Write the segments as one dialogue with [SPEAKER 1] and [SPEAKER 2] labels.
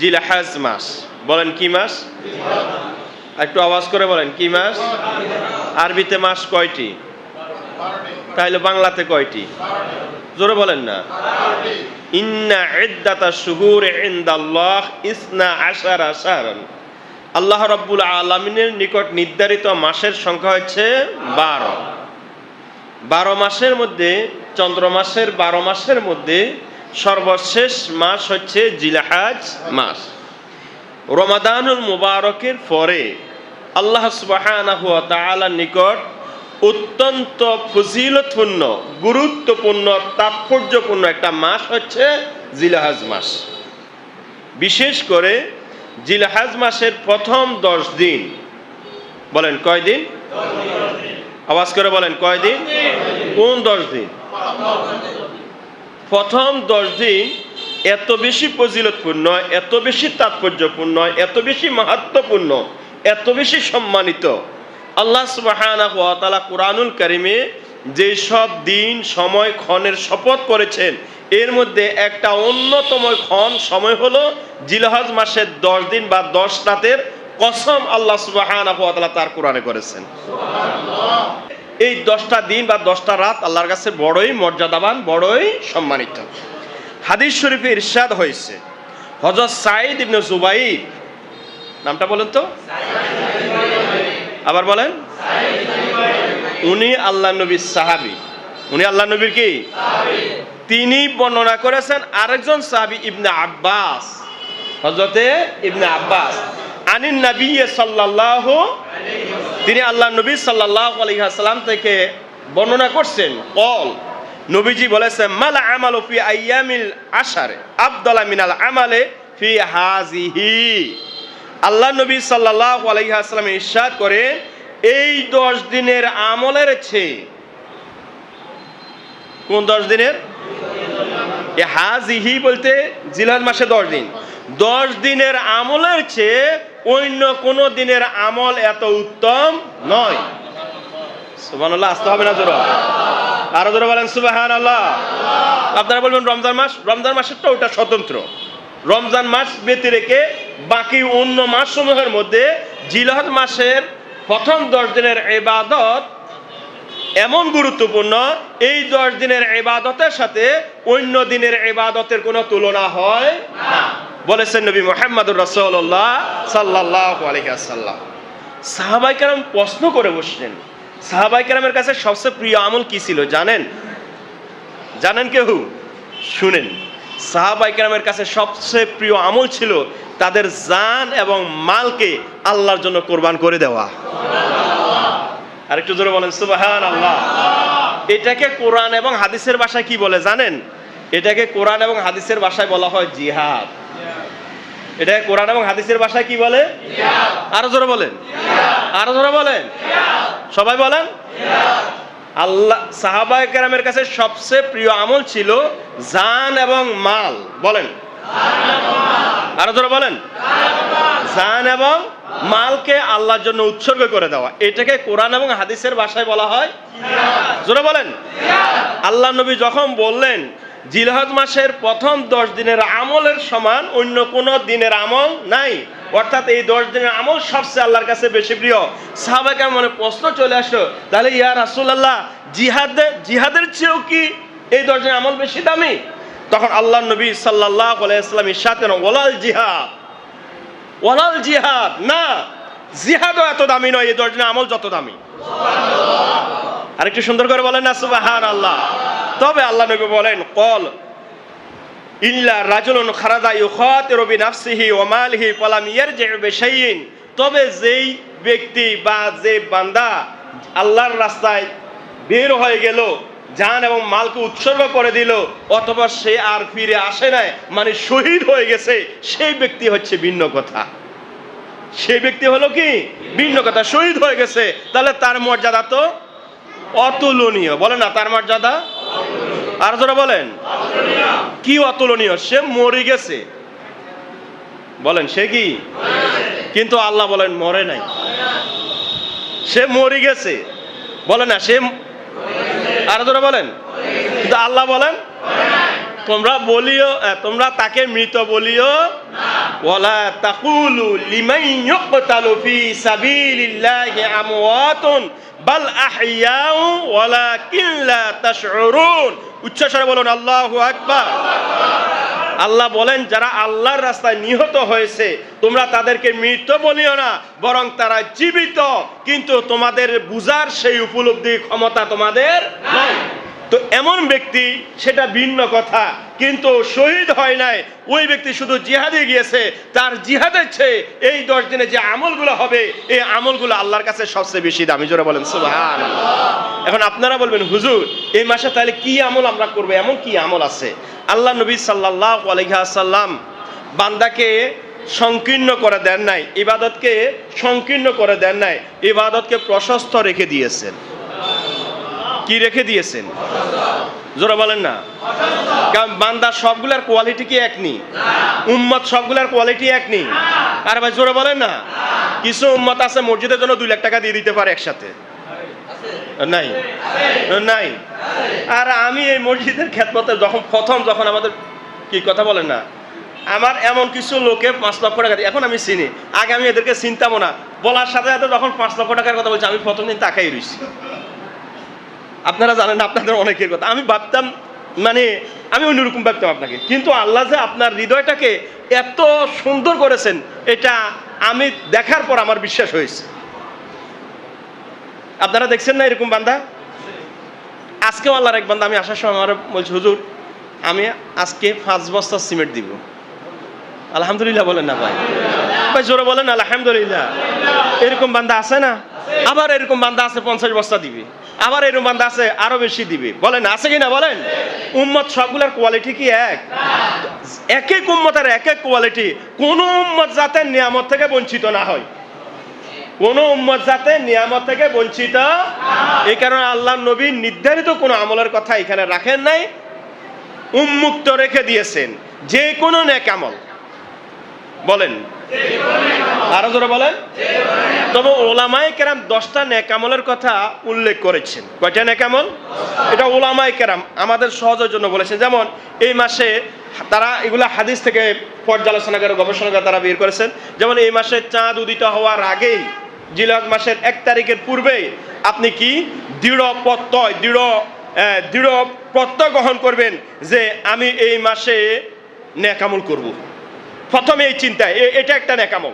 [SPEAKER 1] জিলহাজ মাস। বলেন কি মাস? একটু আওয়াজ করে বলেন, কি মাস? আরবিতে মাস কয়টি? তাহলে বাংলাতে কয়টি? জোরে বলেন না। ইন্না ইদ্দাতা শুহুর ইনদাল্লাহ ইসনা আশারা শাহরান। আল্লাহ রাব্বুল আলামিনের নিকট নির্ধারিত মাসের সংখ্যা হচ্ছে বারো। বারো মাসের মধ্যে, চন্দ্র মাসের বারো মাসের মধ্যে সর্বশেষ মাস হচ্ছে জিলাহাজ মাস। রমাদানুল মুবারকের পরে আল্লাহ তাআলার নিকট অত্যন্ত ফজিলতপূর্ণ গুরুত্বপূর্ণ তাৎপর্যপূর্ণ একটা মাস হচ্ছে জিলাহাজ মাস। বিশেষ করে জিলাহাজ মাসের প্রথম দশ দিন। বলেন কয় দিন? আওয়াজ করে বলেন কয় দিন? কোন দশ দিন। প্রথম দশ দিন এত বেশি ফজিলতপূর্ণ, এত বেশি তাৎপর্যপূর্ণ, এত বেশি মাহাত্মপূর্ণ এত বেশি সম্মানিত। আল্লাহ তাআলা কুরআনুল কারিমে যে সব দিন, সময়, ক্ষণের শপথ করেছেন, এর মধ্যে একটা অন্যতম ক্ষণ সময় হলো জিলহজ মাসের দশ দিন বা দশ রাতের কসম আল্লাহ তাআলা তার কোরআনে করেছেন। এই দশটা দিন বা দশটা রাত আল্লাহর কাছে বড়ই মর্যাদাবান, বড়ই সম্মানিত। হাদিস শরীফে ইরশাদ হয়েছে। হজরত সাইদ ইবনে জুবাইর, নামটা বলেন তো? আবার বলেন? উনি আল্লাহ নবীর সাহাবি। উনি আল্লাহ নবীর কি? তিনি বর্ণনা করেছেন আরেকজন সাহাবি, ইবনে আব্বাস। হজরতে ইবনে আব্বাস। আনিন নবী সাল্লাল্লাহু তিনি আল্লাহ নবী সাল্লাল্লাহু আলাইহি সাল্লাম থেকে বর্ণনা করছেন, কল, নবীজি বলেছেন, মাল আমাল ফি আইয়ামিল আশারে, আফদালা মিনাল আমালে ফি হাজিহি আল্লাহ নবী সাল্লাল্লাহু আলাইহি সাল্লাম ইরশাদ করে এই দশ দিনের আমলের চেয়ে কোন দশ দিনের? হাজিহি বলতে জিলাদ মাসে দশ দিন। দশ দিনের আমলের চেয়ে অন্য কোন দিনের আমল এত উত্তম নয়। আসতে হবে না বলেন আল্লাহ আপনারা রমজান মাস? রমজান ওটা স্বতন্ত্র। রমজান মাস বাকি অন্য মাসসমূহের মধ্যে জিলহজ মাসের প্রথম দশ দিনের এবাদত এমন গুরুত্বপূর্ণ, এই দশ দিনের এবাদতের সাথে অন্য দিনের এবাদতের কোনো তুলনা হয় বলেছেন নবী মোহাম্মদুর রসল্লাহ সাল্লাহ আলহিহাসাল্লাম সাহাবাই কেরাম প্রশ্ন করে বসলেন, সাহাবাই কেরামের কাছে সবচেয়ে প্রিয় আমল কি ছিল জানেন? জানেন কেউ? শুনেন, সাহাবাই কেরামের কাছে সবচেয়ে প্রিয় আমল ছিল তাদের জান এবং মালকে আল্লাহর জন্য কোরবান করে দেওয়া। আরেকটু জোরে বলেন সুবাহান আল্লাহ এটাকে কোরআন এবং হাদিসের ভাষায় কি বলে জানেন? এটাকে কোরআন এবং হাদিসের ভাষায় বলা হয় জিহাদ। এটাকে কোরআন এবং হাদিসের ভাষায় কি বলে? আরও জোরে বলেন। আরও জোরে বলেন। সবাই বলেন? আল্লাহ সাহাবায়ে কেরামের কাছে সবচেয়ে প্রিয় আমল ছিল জান এবং মাল। বলেন। আরও জোরে বলেন। জান এবং মালকে আল্লাহর জন্য উৎসর্গ করে দেওয়া। এটাকে কোরআন এবং হাদিসের ভাষায় বলা হয় জোরে বলেন? আল্লাহ নবী যখন বললেন জিলহজ মাসের প্রথম দশ দিনের আমলের সমান অন্য কোন দিনের আমল নাই। অর্থাৎ এই দশ দিনের আমল সবচেয়ে আল্লাহর কাছে বেশি প্রিয়। সাহাবাকের মনে প্রশ্ন চলে আসলো তাহলে ইয়া রাসূলুল্লাহ জিহাদের জিহাদের চেয়েও কি এই দশ দিনের আমল বেশি দামি? তখন আল্লাহ নবী সাল্লাহ আলাইসাল্লাম ইসাদ ওলাল জিহাদ। ওলাল জিহাদ। না, জিহাদও এত দামি নয়, এই দশ দিনের আমল যত দামি। আরেকটু সুন্দর করে বলেন না সুবাহান আল্লাহ তবে আল্লাহ নবী বলেন, কল, ইল্লা রাজুলুন খারাজা ইউখাতিরু বিনাফসিহি ওয়া মালিহি ফালাম ইয়ারজি'ু বিশাইইন। তবে যেই ব্যক্তি বা যে বান্দা আল্লাহর রাস্তায় বের হয়ে গেল জান এবং মালকে উৎসর্গ করে দিল, অথবা সে আর ফিরে আসে নাই মানে শহীদ হয়ে গেছে, সেই ব্যক্তি হচ্ছে ভিন্ন কথা। সেই ব্যক্তি হলো কি? ভিন্ন কথা, শহীদ হয়ে গেছে। তাহলে তার মর্যাদা তো অতুলনীয়। বলে না, তার মর্যাদা? আর যারা বলেন। কি অতুলনীয়? সে মরে গেছে। বলেন, সে কি? কিন্তু আল্লাহ বলেন, মরে নাই। সে মরে গেছে। বলে না, সে আর যারা বলেন। কিন্তু আল্লাহ বলেন, তোমরা বলিও তোমরা তাকে মৃত বলিও, ওয়ালা তাকুলু লিমান ইউকতালু ফি সাবিলিল্লাহি আমওয়াতুন, বাল আহইয়াউ ওয়ালাকিন লা তাশউরুন। উচ্চস্বরে বলুন, আল্লাহু আকবার। আল্লাহ বলেন, যারা আল্লাহর রাস্তায় নিহত হয়েছে, তোমরা তাদেরকে মৃত বলিও না, বরং তারা জীবিত। কিন্তু তোমাদের বুঝার সেই উপলব্ধি ক্ষমতা তোমাদের নাই। তো এমন ব্যক্তি, সেটা ভিন্ন কথা, কিন্তু শহীদ হয় নাই। ওই ব্যক্তি শুধু জিহাদে গিয়েছে, তার জিহাদের চেয়ে এই দশ দিনে যে আমলগুলো হবে, এই আমলগুলো আল্লাহর কাছে সবচেয়ে বেশি দামি। জোরে বলেন সুবহান এখন আপনারা বলবেন, হুজুর, এই মাসে তাহলে কি আমল আমরা করব? এমন কি আমল আছে? আল্লাহ নবী সাল্লাহ আলহাসাল্লাম বান্দাকে সংকীর্ণ করে দেন নাই, ইবাদতকে সংকীর্ণ করে দেন নাই, ইবাদতকে প্রশস্ত রেখে দিয়েছেন। কি রেখে দিয়েছেন? জোরা বলেন না। কারণ বান্দা সবগুলার কোয়ালিটি কি এক নি? উম্মত সবগুলার কোয়ালিটি এক নি? আর ভাই, জোরা বলেন না। কিছু উম্মত আছে মসজিদের জন্য দুই লাখ টাকা দিয়ে দিতে পারে একসাথে। নাই। নাই। আর আমি এই মসজিদের খেদমতে যখন প্রথম যখন আমাদের কি কথা বলেন না, আমার এমন কিছু লোকে পাঁচ লক্ষ টাকা এখন আমি চিনি। আগে আমি এদেরকে চিনতামও না। বলার সাথে সাথে যখন পাঁচ লক্ষ টাকার কথা বলছি, আমি প্রথম দিন তাকাই রইছি। আপনারা জানেন আপনাদের অনেকের কথা। আমি ভাবতাম মানে আমি অন্যরকম ভাবতাম আপনাকে। কিন্তু আল্লাহ যে আপনার হৃদয়টাকে এত সুন্দর করেছেন, এটা আমি দেখার পর আমার বিশ্বাস হয়েছে। আপনারা দেখছেন না এরকম বান্দা? আজকেও আল্লাহর এক বান্দা, আমি আসার সময় আমার বলছি, হুজুর, আমি আজকে পাঁচ বস্তা সিমেন্ট দিব। আলহামদুলিল্লাহ বলেন না ভাই। ভাই, জোরে বলেন, আলহামদুলিল্লাহ। এরকম বান্দা আছে না? আবার এরকম বান্দা আছে, পঞ্চাশ বস্তা দিবে। আবার এরকম বান্দা আছে, আরও বেশি দিবে। বলেন, আছে কি না বলেন? উম্মত সবগুলোর কোয়ালিটি কি এক? এক এক উম্মতের এক এক কোয়ালিটি কোন উম্মত যাতে নিয়ামত থেকে বঞ্চিত না হয়। কোন উম্মত যাতে নিয়ামত থেকে বঞ্চিত? এই কারণে আল্লাহ নবী নির্ধারিত কোনো আমলের কথা এখানে রাখেন নাই। উন্মুক্ত রেখে দিয়েছেন। যে কোনো নেক আমল। বলেন। আরও জোরে বলেন। তবে ওলামায় কেরাম দশটা নেকামলের কথা উল্লেখ করেছেন। কয়টা নেকামল এটা ওলামায় কেরাম আমাদের সহজের জন্য বলেছেন। যেমন, এই মাসে তারা এগুলো হাদিস থেকে পর্যালোচনা করে, গবেষণা করে তারা বের করেছেন। যেমন, এই মাসে চাঁদ উদিত হওয়ার আগেই জিলহজ মাসের এক তারিখের পূর্বেই আপনি কি দৃঢ় প্রত্যয়, দৃঢ় দৃঢ় প্রত্যয় গ্রহণ করবেন যে আমি এই মাসে নেকামল করব। প্রথমে এই চিন্তায় এটা একটা নেকামল।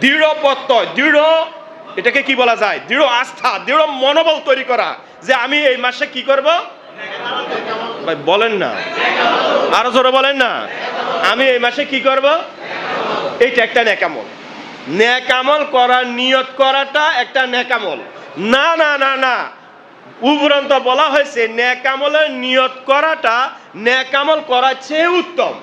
[SPEAKER 1] দৃঢ় প্রত্যয়, দৃঢ়, এটাকে কি বলা যায়? দৃঢ় আস্থা, দৃঢ় মনোবল তৈরি করা যে আমি এই মাসে কি করব? বলেন না। আরও জোরে বলেন না। আমি এই মাসে কি করব? এইটা একটা নেকামল। নেকামল করার নিয়ত করাটা একটা নেকামল না না না না। উপরন্ত বলা হয়েছে নেকামলের নিয়ত করাটা নেকামল করার চেয়ে উত্তম।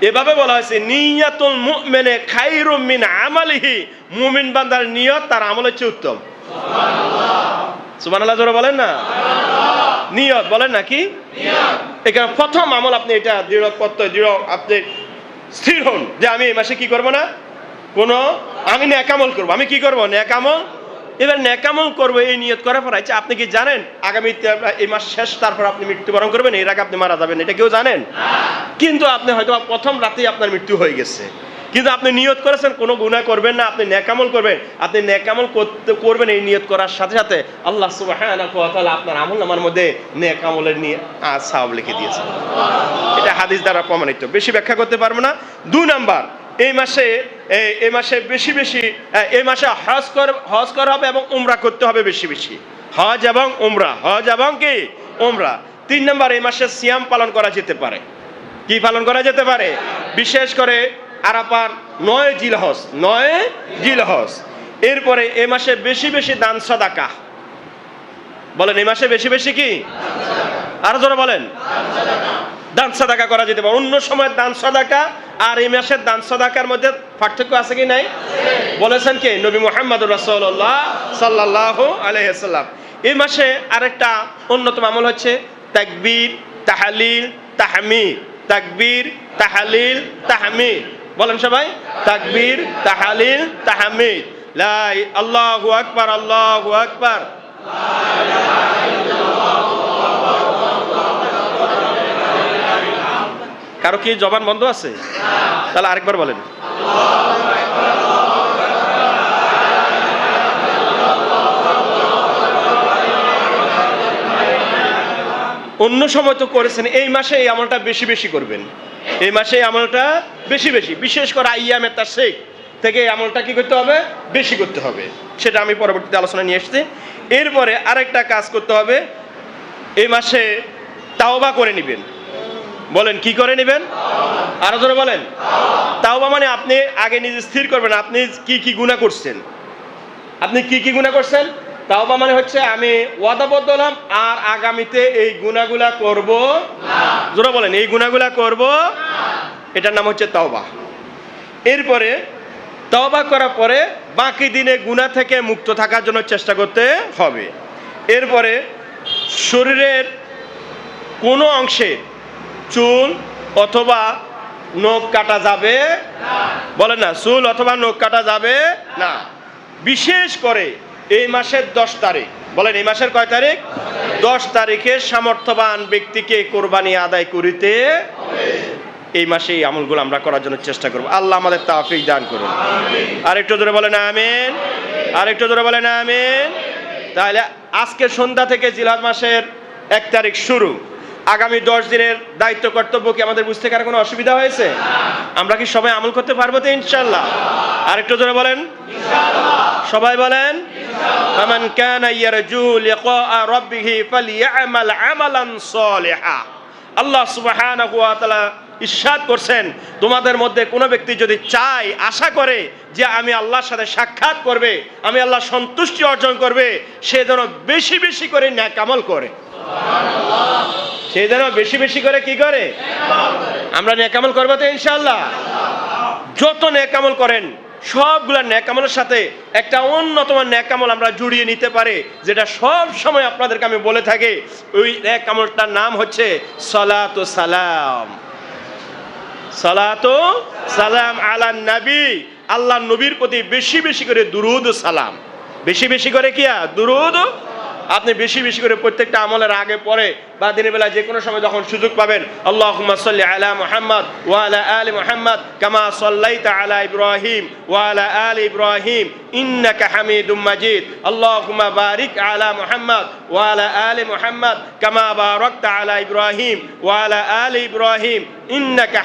[SPEAKER 1] এভাবে বলা হয়েছে নিয়াতুল মুমিনে খাইরুম মিন আমালিহি। মুমিন বান্দার নিয়ত তার আমলের চেয়ে উত্তম। সুবহানাল্লাহ জোরে বলেন না? নিয়ত বলেন না কি? এখানে প্রথম আমল আপনি এটা দৃঢ় প্রত্যয় দৃঢ় আপনি স্থির হন যে আমি এই মাসে কি করব না? কোনো আমি ন্যাকামল করব। আমি কি করব? ন্যাকামল এবার ন্যাকামল করব এই নিয়ত করার পর আচ্ছা আপনি কি জানেন? আগামীতে এই মাস শেষ তারপর আপনি মৃত্যুবরণ করবেন এর আগে আপনি মারা যাবেন এটা কেউ জানেন? কিন্তু আপনি হয়তো প্রথম রাতেই আপনার মৃত্যু হয়ে গেছে। কিন্তু আপনি নিয়ত করেছেন, কোনো গুনাহ করবেন না, আপনি ন্যাকামল করবেন। আপনি ন্যাকামল করতে, করবেন এই নিয়ত করার সাথে সাথে আল্লাহ তাআলা আপনার আমল নামার মধ্যে ন্যাকামলের নিয়ে সাহাব লিখে দিয়েছেন। এটা হাদিস দ্বারা প্রমাণিত। বেশি ব্যাখ্যা করতে পারব না। দুই নাম্বার, এই মাসে এই- মাসে বেশি বেশি এই মাসে হজ কর, হজ করা হবে এবং উমরা করতে হবে বেশি বেশি। হজ এবং উমরা। হজ এবং কি? উমরা। তিন নাম্বার, এই মাসে সিয়াম পালন করা যেতে পারে। কি পালন করা যেতে পারে? বিশেষ করে আরাপার নয় জিলহজ নয় জিলহজ। এরপরে এ মাসে বেশি বেশি দান সদাকা। বলেন এই মাসে বেশি বেশি কি? আরও জোরে বলেন। দান সাদাকা করা যেতে পারে। অন্য সময় দান সাদাকা আর এই মাসের দান সাদাকার মধ্যে পার্থক্য আছে কি নাই? বলেছেন কে? নবী মোহাম্মদ সাল্লাল্লাহু আলাইহি সাল্লাম এই মাসে আরেকটা অন্যতম আমল হচ্ছে তাকবীর, তাহলিল, তাহমিদ। তাকবীর, তাহলিল, তাহমিদ। বলেন সবাই, তাকবীর, তাহলিল, তাহমিদ। লা আল্লাহু আকবার আল্লাহু আকবার। কারও কি জবান বন্ধ আছে? তাহলে আরেকবার বলেন। অন্য সময় তো করেছেন, এই মাসে এই আমলটা বেশি বেশি করবেন। এই মাসে আমলটা বেশি বেশি, বিশেষ করে আইয়ামে তার শেখ থেকে আমলটা কি করতে হবে? বেশি করতে হবে। সেটা আমি পরবর্তীতে আলোচনা নিয়ে এসেছি এরপরে আরেকটা কাজ করতে হবে। এই মাসে তাওবা করে নেবেন। বলেন, কি করে নেবেন? আরও ধরে বলেন। তাওবা মানে আপনি আগে নিজে স্থির করবেন, আপনি কি কি গুণা করছেন? আপনি কি কি গুণা করছেন? তাওবা মানে হচ্ছে আমি ওয়াদাবদ্ধ হলাম আর আগামীতে এই গুণাগুলা করব জোরা বলেন, এই গুণাগুলা করব এটার নাম হচ্ছে তাওবা। এরপরে তওবা করার পরে বাকি দিনে গুণা থেকে মুক্ত থাকার জন্য চেষ্টা করতে হবে। এরপরে শরীরের কোনো অংশে চুল অথবা নখ কাটা যাবে বলেন না, চুল অথবা নখ কাটা যাবে না। বিশেষ করে এই মাসের দশ তারিখ, বলেন এই মাসের কয় তারিখ? দশ তারিখে সামর্থ্যবান ব্যক্তিকে কোরবানি আদায় করিতে এই মাসে এই আমলগুলো আমরা করার জন্য চেষ্টা করব আল্লাহ আমাদের তাফিক দান করুন আরেকটু ধরে বলেন আমিন আরেকটু ধরে বলেন আমিন তাহলে আজকে সন্ধ্যা থেকে জিলাদ মাসের এক তারিখ শুরু আগামী দশ দিনের দায়িত্ব কর্তব্য কি আমাদের বুঝতে কার কোনো অসুবিধা হয়েছে আমরা কি সবাই আমল করতে পারবো তো ইনশাল্লাহ আরেকটু ধরে বলেন সবাই বলেন فمن كان يرجو لقاء ربه فليعمل عملا صالحا আল্লাহ সুবহানাহু ওয়া ইরশাদ করছেন, তোমাদের মধ্যে কোনো ব্যক্তি যদি চায়, আশা করে যে আমি আল্লাহর সাথে সাক্ষাৎ করবে, আমি আল্লাহ সন্তুষ্টি অর্জন করবে, সে যেন বেশি বেশি করে ন্যাক আমল করে। সে যেন বেশি বেশি করে কি করে? আমরা ন্যাক আমল করব তো ইনশাআল্লাহ। যত ন্যাক আমল করেন, সবগুলা ন্যাকামলের সাথে একটা অন্যতম ন্যাকামল আমরা জুড়িয়ে নিতে পারি, যেটা সব সময় আপনাদেরকে আমি বলে থাকি। ওই ন্যাকামলটার নাম হচ্ছে সলাত সালাম। সালাত সালাম আলা নবী। আল্লাহ নবীর প্রতি বেশি বেশি করে দুরুদ সালাম। বেশি বেশি করে কিয়া দুরুদ। আপনি বেশি বেশি করে প্রত্যেকটা আমলের আগে পরে বা দিনের বেলা যে কোনো সময় যখন সুযোগ পাবেন সাল্লি আলা মুহাম্মদ ওয়া আলা মুহাম্মদ কামা আলা ইব্রাহিম ওয়া আলা ইব্রাহিম ইন্নাকা মাজিদ। বারিক আলা মুহাম্মদ ওয়া আলা আলি মুহাম্মদ কামা আলা ইব্রাহিম ওয়া আলা আলি ইব্রাহিম ইন্নাকা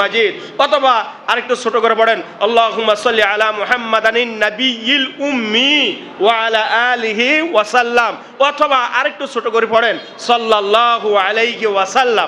[SPEAKER 1] মাজিদ। অথবা আরেকটু ছোট করে পড়েন, আল্লাহুম্মা সাল্লি আলা মুহাম্মাদানিন নাবিয়্যিল উম্মি ওয়া আলা আলিহি ওয়া সাল্লাম অথবা আরেকটু ছোট করে পড়েন الله عليه وسلم.